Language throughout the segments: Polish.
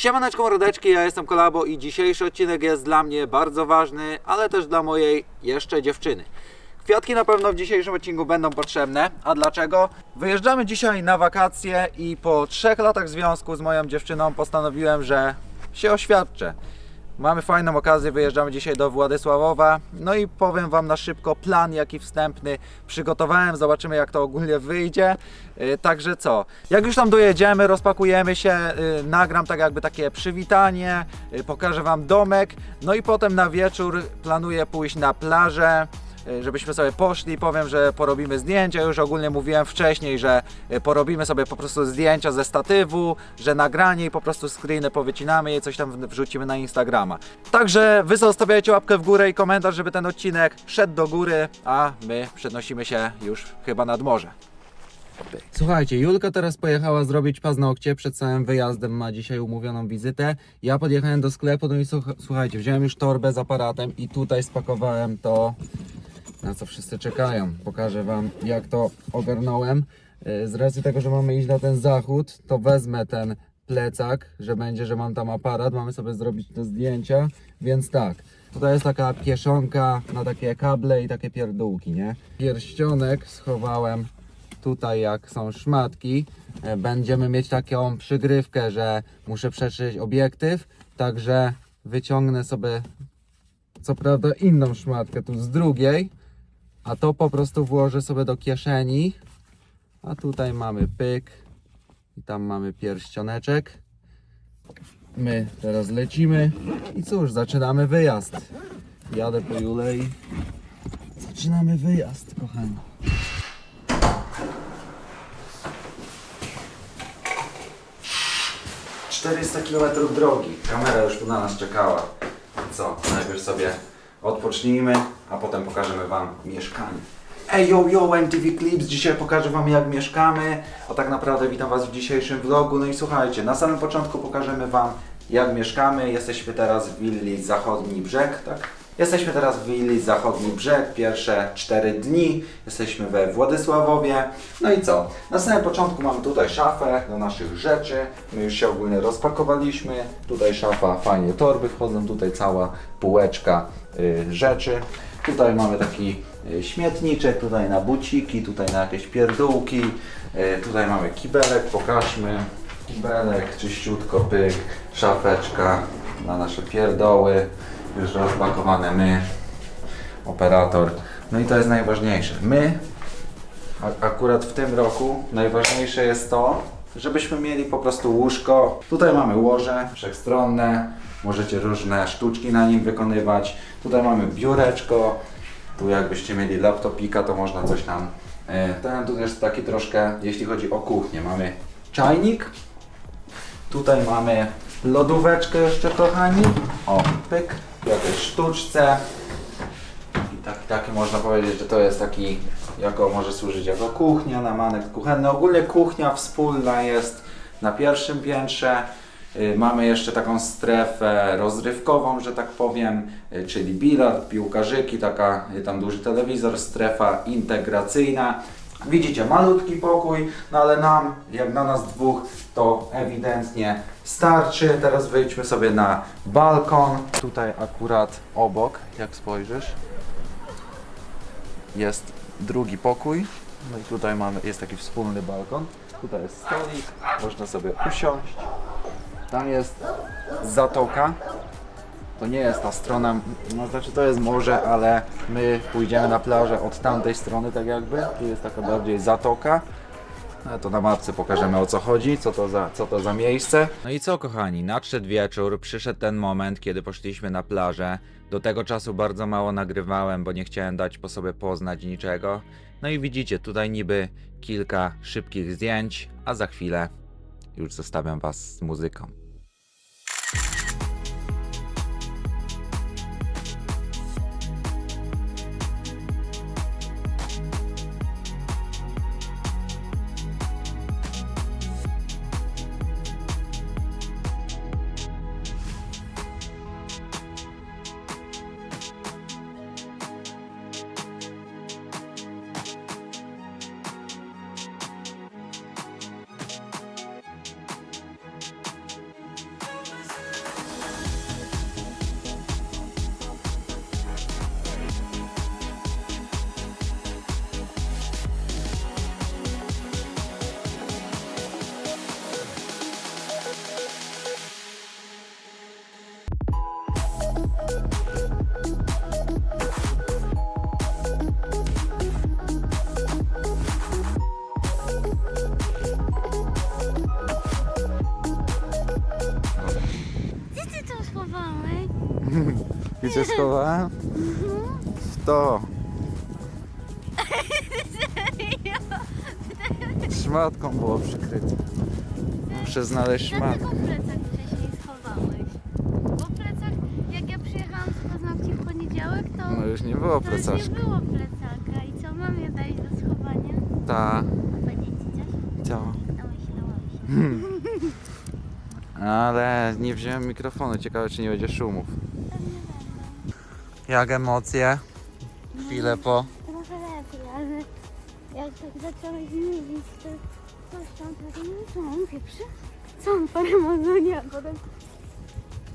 Siemaneczko mordeczki, ja jestem Kolabo i dzisiejszy odcinek jest dla mnie bardzo ważny, ale też dla mojej jeszcze dziewczyny. Kwiatki na pewno w dzisiejszym odcinku będą potrzebne. A dlaczego? Wyjeżdżamy dzisiaj na wakacje i po trzech latach związku z moją dziewczyną postanowiłem, że się oświadczę. Mamy fajną okazję, wyjeżdżamy dzisiaj do Władysławowa. No i powiem Wam na szybko plan, jaki wstępny przygotowałem. Zobaczymy, jak to ogólnie wyjdzie. Yy, Także co? Jak już tam dojedziemy, rozpakujemy się, yy, nagram tak jakby takie przywitanie, yy, pokażę Wam domek. No i potem na wieczór planuję pójść na plażę żebyśmy sobie poszli, powiem, że porobimy zdjęcia, już ogólnie mówiłem wcześniej, że y, porobimy sobie po prostu zdjęcia ze statywu, że nagranie i po prostu screeny powycinamy i coś tam wrzucimy na Instagrama. Także wy zostawiajcie łapkę w górę i komentarz, żeby ten odcinek szedł do góry, a my przenosimy się już chyba nad morze. Słuchajcie, Julka teraz pojechała zrobić paznokcie, przed całym wyjazdem ma dzisiaj umówioną wizytę. Ja podjechałem do sklepu, no i słuch- słuchajcie, wziąłem już torbę z aparatem i tutaj spakowałem to, na co wszyscy czekają. Pokażę Wam, jak to ogarnąłem. Yy, Z racji tego, że mamy iść na ten zachód, to wezmę ten plecak, że będzie, że mam tam aparat, mamy sobie zrobić te zdjęcia, więc tak. Tutaj jest taka kieszonka na takie kable i takie pierdółki, nie? Pierścionek schowałem tutaj jak są szmatki, e, będziemy mieć taką przygrywkę, że muszę przetrzeć obiektyw, także wyciągnę sobie co prawda inną szmatkę tu z drugiej, a to po prostu włożę sobie do kieszeni, a tutaj mamy pyk i tam mamy pierścioneczek. My teraz lecimy i cóż, zaczynamy wyjazd. Jadę po Julę i zaczynamy wyjazd, kochani. 400 km drogi. Kamera już tu na nas czekała. Co? Najpierw sobie odpocznijmy, a potem pokażemy Wam mieszkanie. Ej, yo, yo, MTV Clips, dzisiaj pokażę Wam jak mieszkamy, a tak naprawdę witam Was w dzisiejszym vlogu. No i słuchajcie, na samym początku pokażemy Wam jak mieszkamy. Jesteśmy teraz w willi Zachodni Brzeg, tak? Jesteśmy teraz w willi Zachodni Brzeg, pierwsze 4 dni. Jesteśmy we Władysławowie. No i co? Na samym początku mamy tutaj szafę do naszych rzeczy. My już się ogólnie rozpakowaliśmy. Tutaj szafa, fajnie torby wchodzą, tutaj cała półeczka y, rzeczy. Tutaj mamy taki y, śmietniczek, tutaj na buciki, tutaj na jakieś pierdółki. Y, tutaj mamy kibelek, pokażmy. Kibelek, czyściutko, pyk, szafeczka na nasze pierdoły. Już rozpakowane my, operator. No i to jest najważniejsze. My, akurat w tym roku, najważniejsze jest to, żebyśmy mieli po prostu łóżko. Tutaj mamy łoże wszechstronne, możecie różne sztuczki na nim wykonywać. Tutaj mamy biureczko, tu jakbyście mieli laptopika, to można coś tam. e, Ten tu jest taki troszkę, jeśli chodzi o kuchnię, mamy czajnik, Tutaj mamy lodóweczkę jeszcze kochani. O, pyk. Tu jakieś sztuczce. I tak, taki można powiedzieć, że to jest taki, jako może służyć jako kuchnia na manek kuchenny. Ogólnie kuchnia wspólna jest na pierwszym piętrze. Y, Mamy jeszcze taką strefę rozrywkową, że tak powiem, y, czyli bilard, piłkarzyki, taka, y, tam duży telewizor, strefa integracyjna. Widzicie, malutki pokój, no ale nam, jak na nas dwóch, to ewidentnie starczy. Teraz wyjdźmy sobie na balkon. Tutaj akurat obok, jak spojrzysz, jest drugi pokój. No i tutaj mamy, jest taki wspólny balkon. Tutaj jest stolik, można sobie usiąść. Tam jest zatoka. To nie jest ta strona, no znaczy to jest morze, ale my pójdziemy na plażę od tamtej strony tak jakby. Tu jest taka bardziej zatoka. No to na mapce pokażemy o co chodzi, co to, za, co to za miejsce. No i co kochani, nadszedł wieczór, przyszedł ten moment, kiedy poszliśmy na plażę. Do tego czasu bardzo mało nagrywałem, bo nie chciałem dać po sobie poznać niczego. No i widzicie, tutaj niby kilka szybkich zdjęć, a za chwilę już zostawiam was z muzyką. Schowałeś? Gdzie schowałem? W to. Szmatką było przykryte. Muszę znaleźć szmatkę. Dlaczego plecak wcześniej schowałeś? Bo plecak, jak ja przyjechałam z paznokci w poniedziałek, to, No już nie było to już plecaszka. nie było plecaka. I co, mam je dać do schowania? Ta. Powiedzieć ci coś? Co? No myślałam się. Ale nie wziąłem mikrofonu. Ciekawe czy nie będzie szumów. Jak emocje? Chwilę po. Trochę lepiej, ale jak tak zacząłeś mówić, to coś tam tak, no co on pieprzy? Co on parę mazonie, a potem...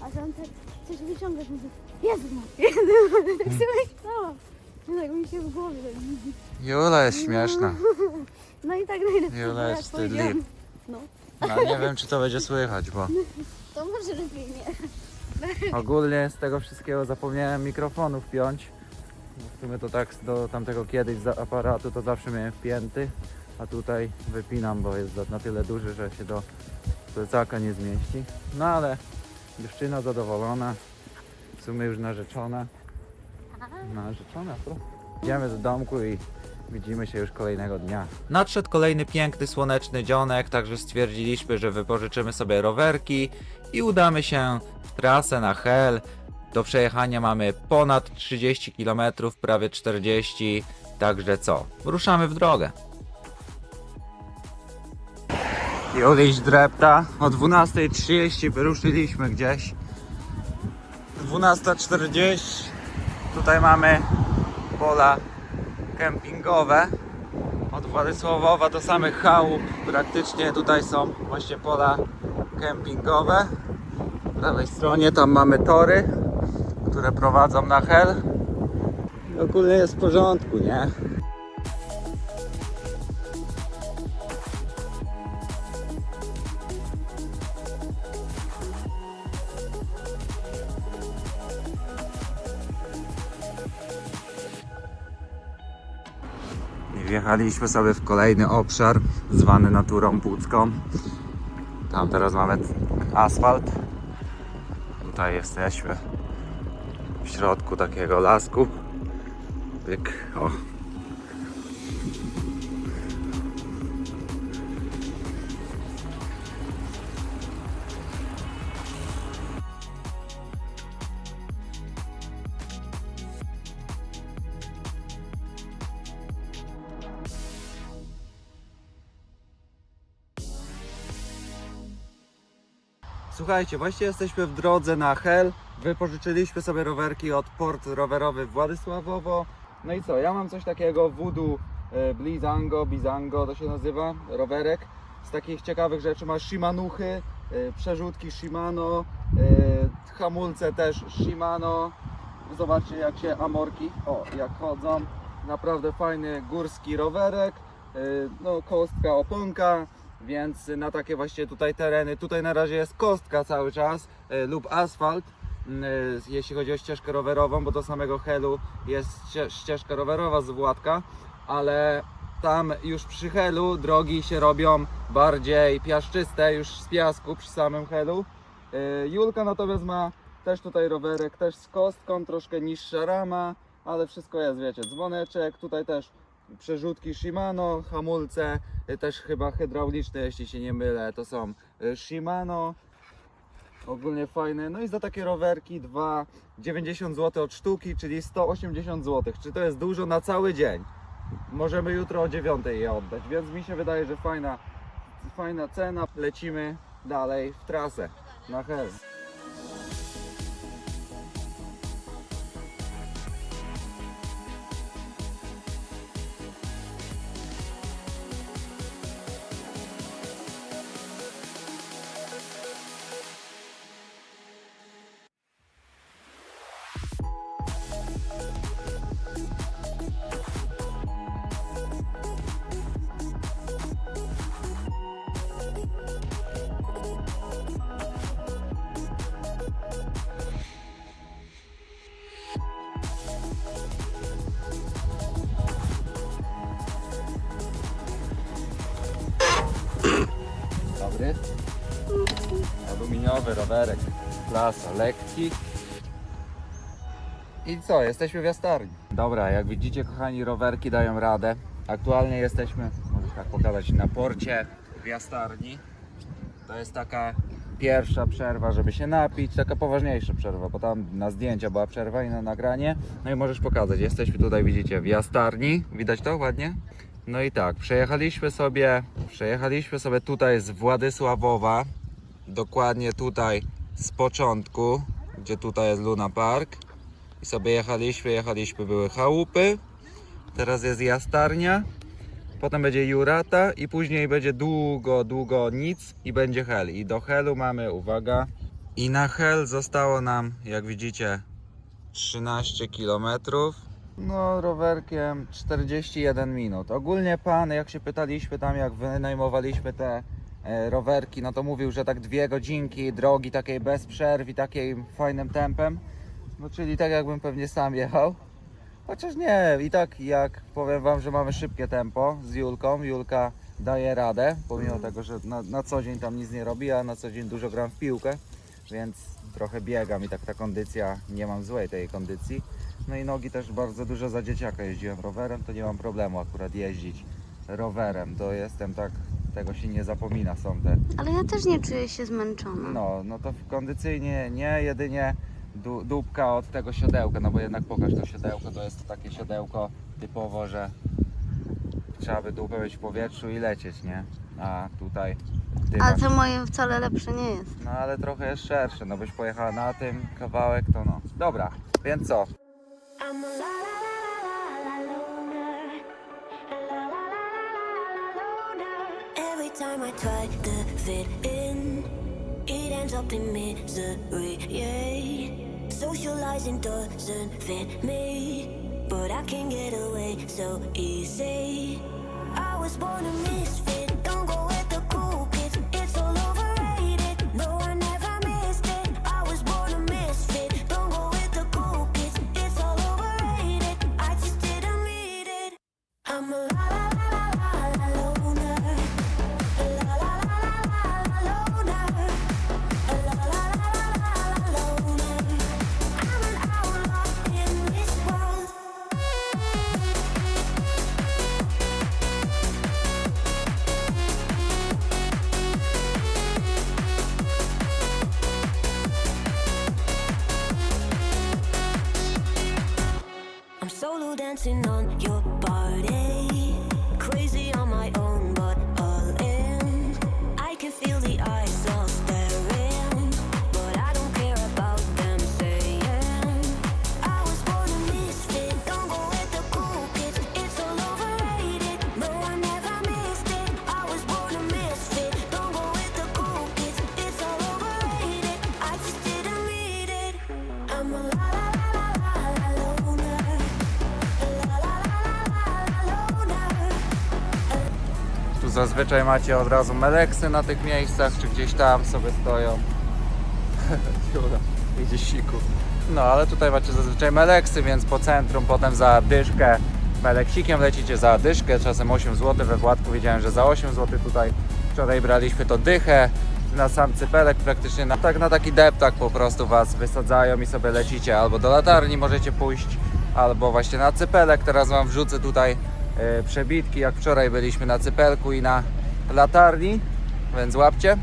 A tam tak coś wyciągasz, mówię, Jezu, no, Jezu, no, tak sobie myślałam. No tak mi się w głowie tak widzi. Jula jest śmieszna. No i tak najlepiej, Jula jest lip. No, No nie wiem czy to będzie słychać, bo to może lepiej nie. ogólnie z tego wszystkiego zapomniałem mikrofonu wpiąć. W sumie to tak do tamtego kiedyś z aparatu to zawsze miałem wpięty, a tutaj wypinam, bo jest za- na tyle duży, że się do plecaka nie zmieści. No ale dziewczyna zadowolona, w sumie już narzeczona. Narzeczona, pro. Idziemy do domku i widzimy się już kolejnego dnia. Nadszedł kolejny piękny, słoneczny dzionek, także stwierdziliśmy, że wypożyczymy sobie rowerki i udamy się w trasę na Hel. Do przejechania mamy ponad 30 km, prawie 40, także co? Ruszamy w drogę. Juliś drepta. O 12.30 wyruszyliśmy gdzieś. 12.40. Tutaj mamy pola kempingowe. Od Władysławowa do samych chałup. Praktycznie tutaj są właśnie pola kempingowe. Po prawej stronie tam mamy tory, które prowadzą na hel. I ogólnie jest w porządku, nie? Wjechaliśmy sobie w kolejny obszar zwany naturą pucką. Tam teraz mamy asfalt. Tutaj jesteśmy w środku takiego lasku. O. Słuchajcie, właśnie jesteśmy w drodze na Hel. Wypożyczyliśmy sobie rowerki od port rowerowy Władysławowo. No i co, ja mam coś takiego Voodoo e, Blizango, Bizango to się nazywa, rowerek. Z takich ciekawych rzeczy ma Shimanuchy, e, przerzutki Shimano, e, hamulce też Shimano. Zobaczcie jak się amorki, o jak chodzą. Naprawdę fajny górski rowerek. No kostka, oponka, więc na takie właśnie tutaj tereny, tutaj na razie jest kostka cały czas e, lub asfalt, m, e, jeśli chodzi o ścieżkę rowerową, bo do samego Helu jest ście- ścieżka rowerowa z Władka, ale tam już przy Helu drogi się robią bardziej piaszczyste, już z piasku przy samym Helu. E, Julka natomiast ma też tutaj rowerek, też z kostką, troszkę niższa rama, ale wszystko jest, wiecie, dzwoneczek, tutaj też przerzutki Shimano, hamulce, y, też chyba hydrauliczne, jeśli się nie mylę, to są y, Shimano. Ogólnie fajne. No i za takie rowerki 2,90 zł od sztuki, czyli 180 zł. Czy to jest dużo na cały dzień? Możemy jutro o 9 je oddać, więc mi się wydaje, że fajna, fajna cena. Lecimy dalej w trasę na Hel. Aluminiowy rowerek. klasa lekki. I co, jesteśmy w jastarni. Dobra, jak widzicie kochani, rowerki dają radę. Aktualnie jesteśmy, może tak pokazać, na porcie w jastarni. To jest taka pierwsza przerwa, żeby się napić, taka poważniejsza przerwa, bo tam na zdjęcia była przerwa i na nagranie. No i możesz pokazać, jesteśmy tutaj, widzicie, w jastarni. Widać to ładnie? No i tak, przejechaliśmy sobie, przejechaliśmy sobie tutaj z Władysławowa, dokładnie tutaj z początku, gdzie tutaj jest Luna Park. I sobie jechaliśmy, jechaliśmy, były chałupy. Teraz jest jastarnia. Potem będzie Jurata i później będzie długo, długo nic i będzie Hel. I do Helu mamy, uwaga, i na Hel zostało nam, jak widzicie, 13 km. No, rowerkiem 41 minut. Ogólnie pan, jak się pytaliśmy tam, jak wynajmowaliśmy te e, rowerki, no to mówił, że tak dwie godzinki drogi takiej bez przerw i takim fajnym tempem. No, czyli tak jakbym pewnie sam jechał. Chociaż nie, i tak jak powiem Wam, że mamy szybkie tempo z Julką. Julka daje radę, pomimo tego, że na, na co dzień tam nic nie robi, a na co dzień dużo gram w piłkę, więc trochę biegam i tak ta kondycja, nie mam złej tej kondycji. No i nogi też bardzo dużo za dzieciaka jeździłem rowerem, to nie mam problemu akurat jeździć rowerem. To jestem tak, tego się nie zapomina, są te Ale ja też nie czuję się zmęczona. no, no to kondycyjnie nie, jedynie du- dupka od tego siodełka, no bo jednak pokaż to siodełko, to jest takie siodełko typowo, że trzeba by dupę mieć w powietrzu i lecieć, nie? A tutaj Ale masz, to moje wcale lepsze nie jest. no ale trochę jest szersze, no byś pojechała na tym kawałek, to no. Dobra, więc co? Time I try to fit in, it ends up in misery. Socializing doesn't fit me, but I can get away so easy. I was born a misfit. Dancing on zazwyczaj macie od razu meleksy na tych miejscach, czy gdzieś tam sobie stoją. Idzie siku. No ale tutaj macie zazwyczaj meleksy, więc po centrum, potem za dyszkę meleksikiem lecicie za dyszkę, czasem 8 zł. We Władku widziałem, że za 8 zł tutaj wczoraj braliśmy to dychę na sam cypelek praktycznie, na, tak na taki deptak po prostu Was wysadzają i sobie lecicie albo do latarni możecie pójść, albo właśnie na cypelek. Teraz Wam wrzucę tutaj przebitki, jak wczoraj byliśmy na cypelku i na latarni, więc łapcie.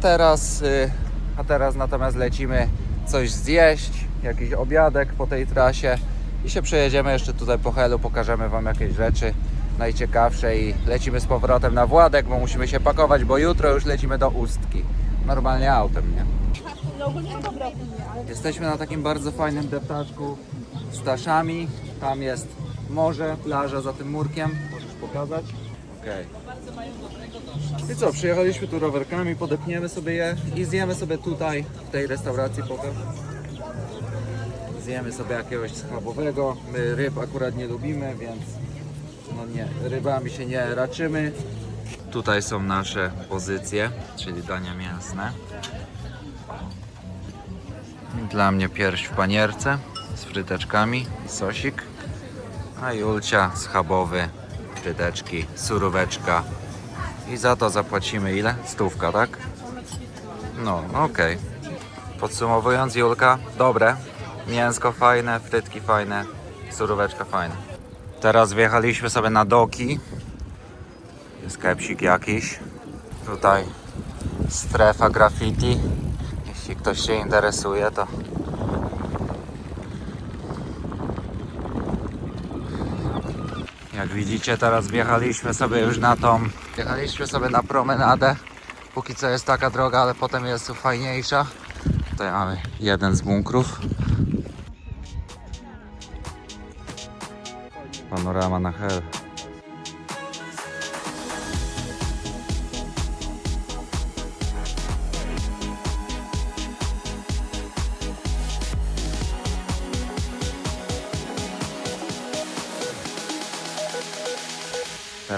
Teraz, y, a teraz natomiast lecimy coś zjeść, jakiś obiadek po tej trasie i się przejedziemy jeszcze tutaj po Helu, pokażemy Wam jakieś rzeczy najciekawsze i lecimy z powrotem na Władek, bo musimy się pakować, bo jutro już lecimy do Ustki. Normalnie autem, nie? Jesteśmy na takim bardzo fajnym deptaczku z Taszami. Tam jest morze, plaża za tym murkiem. Możesz pokazać? Okej. I co, przyjechaliśmy tu rowerkami, podepniemy sobie je i zjemy sobie tutaj, w tej restauracji potem. Zjemy sobie jakiegoś schabowego. My ryb akurat nie lubimy, więc no nie, rybami się nie raczymy. Tutaj są nasze pozycje, czyli dania mięsne. Dla mnie pierś w panierce z fryteczkami i sosik. A Julcia schabowy, fryteczki, suróweczka. I za to zapłacimy ile? Stówka, tak? No, okej. Podsumowując, Julka, dobre. Mięsko fajne, frytki fajne, suróweczka fajna. Teraz wjechaliśmy sobie na doki. Jest kepsik jakiś. Tutaj strefa graffiti. Jeśli ktoś się interesuje, to jak widzicie teraz wjechaliśmy sobie już na tą wjechaliśmy sobie na promenadę. Póki co jest taka droga, ale potem jest tu fajniejsza tutaj mamy jeden z bunkrów. Panorama na hel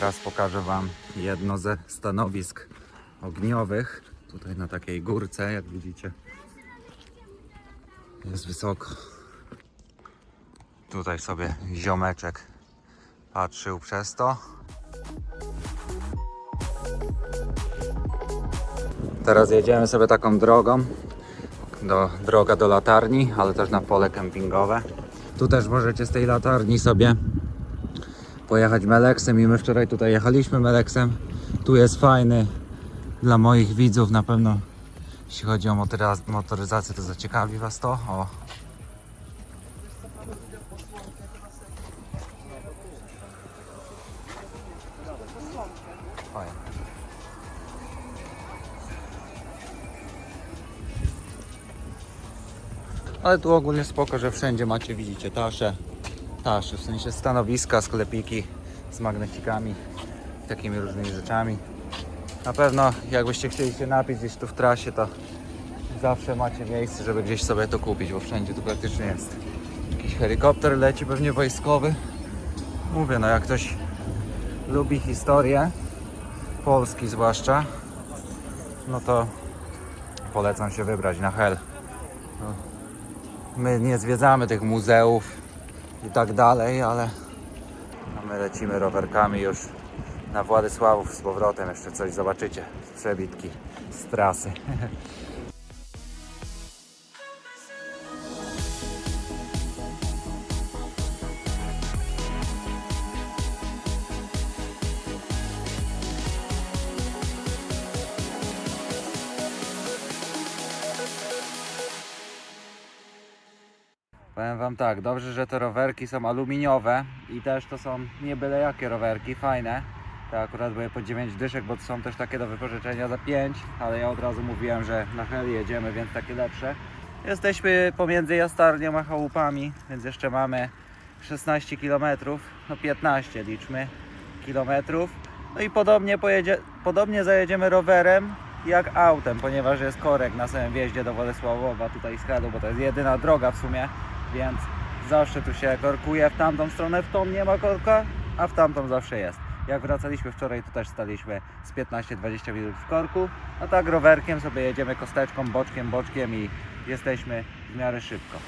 Teraz pokażę Wam jedno ze stanowisk ogniowych. Tutaj na takiej górce, jak widzicie. Jest wysoko. Tutaj sobie ziomeczek patrzył przez to. Teraz jedziemy sobie taką drogą. Do, droga do latarni, ale też na pole kempingowe. Tu też możecie z tej latarni sobie pojechać Meleksem i my wczoraj tutaj jechaliśmy Meleksem. Tu jest fajny dla moich widzów na pewno jeśli chodzi o motoryza- motoryzację to zaciekawi Was to. O. Ale tu ogólnie spoko, że wszędzie macie, widzicie, tasze, tasze, w sensie stanowiska, sklepiki z magnesikami, takimi różnymi rzeczami. Na pewno jakbyście chcieli się napić gdzieś tu w trasie, to zawsze macie miejsce, żeby gdzieś sobie to kupić, bo wszędzie tu praktycznie jest. Jakiś helikopter leci, pewnie wojskowy. Mówię, no jak ktoś lubi historię, Polski zwłaszcza, no to polecam się wybrać na Hel. No, My nie zwiedzamy tych muzeów i tak dalej, ale my lecimy rowerkami już na Władysławów z powrotem. Jeszcze coś zobaczycie przebitki z trasy. Powiem tak, dobrze, że te rowerki są aluminiowe i też to są nie byle jakie rowerki, fajne. Te akurat były po 9 dyszek, bo to są też takie do wypożyczenia za 5, ale ja od razu mówiłem, że na heli jedziemy, więc takie lepsze. Jesteśmy pomiędzy Jastarnią a Chałupami, więc jeszcze mamy 16 km, no 15 liczmy kilometrów. No i podobnie, pojedzie, podobnie zajedziemy rowerem jak autem, ponieważ jest korek na samym wjeździe do Władysławowa tutaj z Helu, bo to jest jedyna droga w sumie, więc zawsze tu się korkuje w tamtą stronę, w tą nie ma korka, a w tamtą zawsze jest. Jak wracaliśmy wczoraj, to też staliśmy z 15-20 minut w korku, a tak rowerkiem sobie jedziemy kosteczką, boczkiem, boczkiem i jesteśmy w miarę szybko.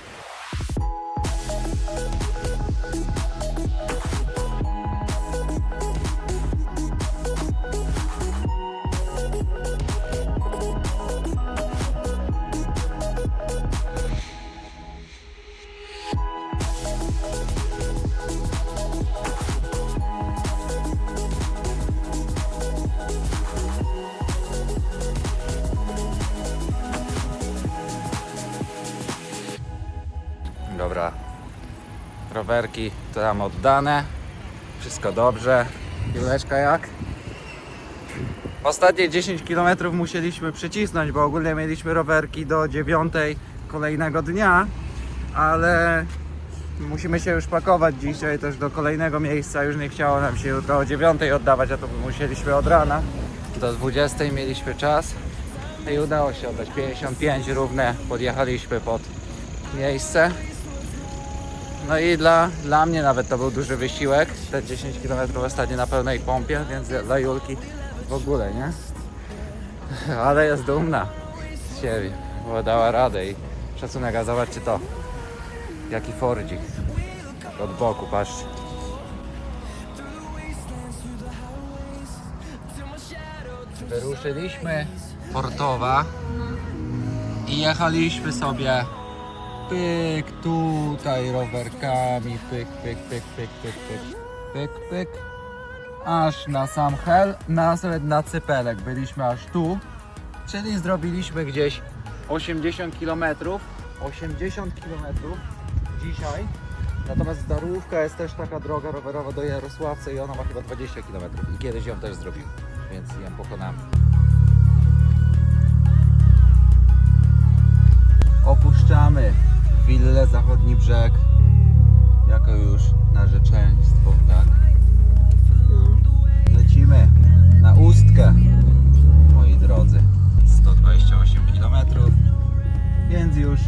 Rowerki tam oddane. Wszystko dobrze. Juleczka jak? Ostatnie 10 km musieliśmy przycisnąć, bo ogólnie mieliśmy rowerki do 9 kolejnego dnia, ale musimy się już pakować dzisiaj też do kolejnego miejsca. Już nie chciało nam się jutro o 9 oddawać, a to musieliśmy od rana. Do 20 mieliśmy czas i udało się oddać 55 równe. Podjechaliśmy pod miejsce. No i dla, dla mnie nawet to był duży wysiłek. Te 10 km ostatnio na pełnej pompie, więc dla Julki w ogóle, nie? Ale jest dumna z siebie, bo dała radę i szacunek, a zobaczcie to. Jaki Fordzik. Od boku, patrzcie. Wyruszyliśmy Portowa i jechaliśmy sobie pyk tutaj rowerkami, pyk, pyk, pyk, pyk, pyk, pyk, pyk, pyk, aż na sam Hel, nawet na Cypelek, byliśmy aż tu, czyli zrobiliśmy gdzieś 80 km, 80 km dzisiaj, natomiast Darówka jest też taka droga rowerowa do Jarosławca i ona ma chyba 20 km i kiedyś ją też zrobimy, więc ją pokonamy. Opuszczamy willę Zachodni Brzeg jako już narzeczeństwo, tak? Lecimy na Ustkę, moi drodzy. 128 km, więc już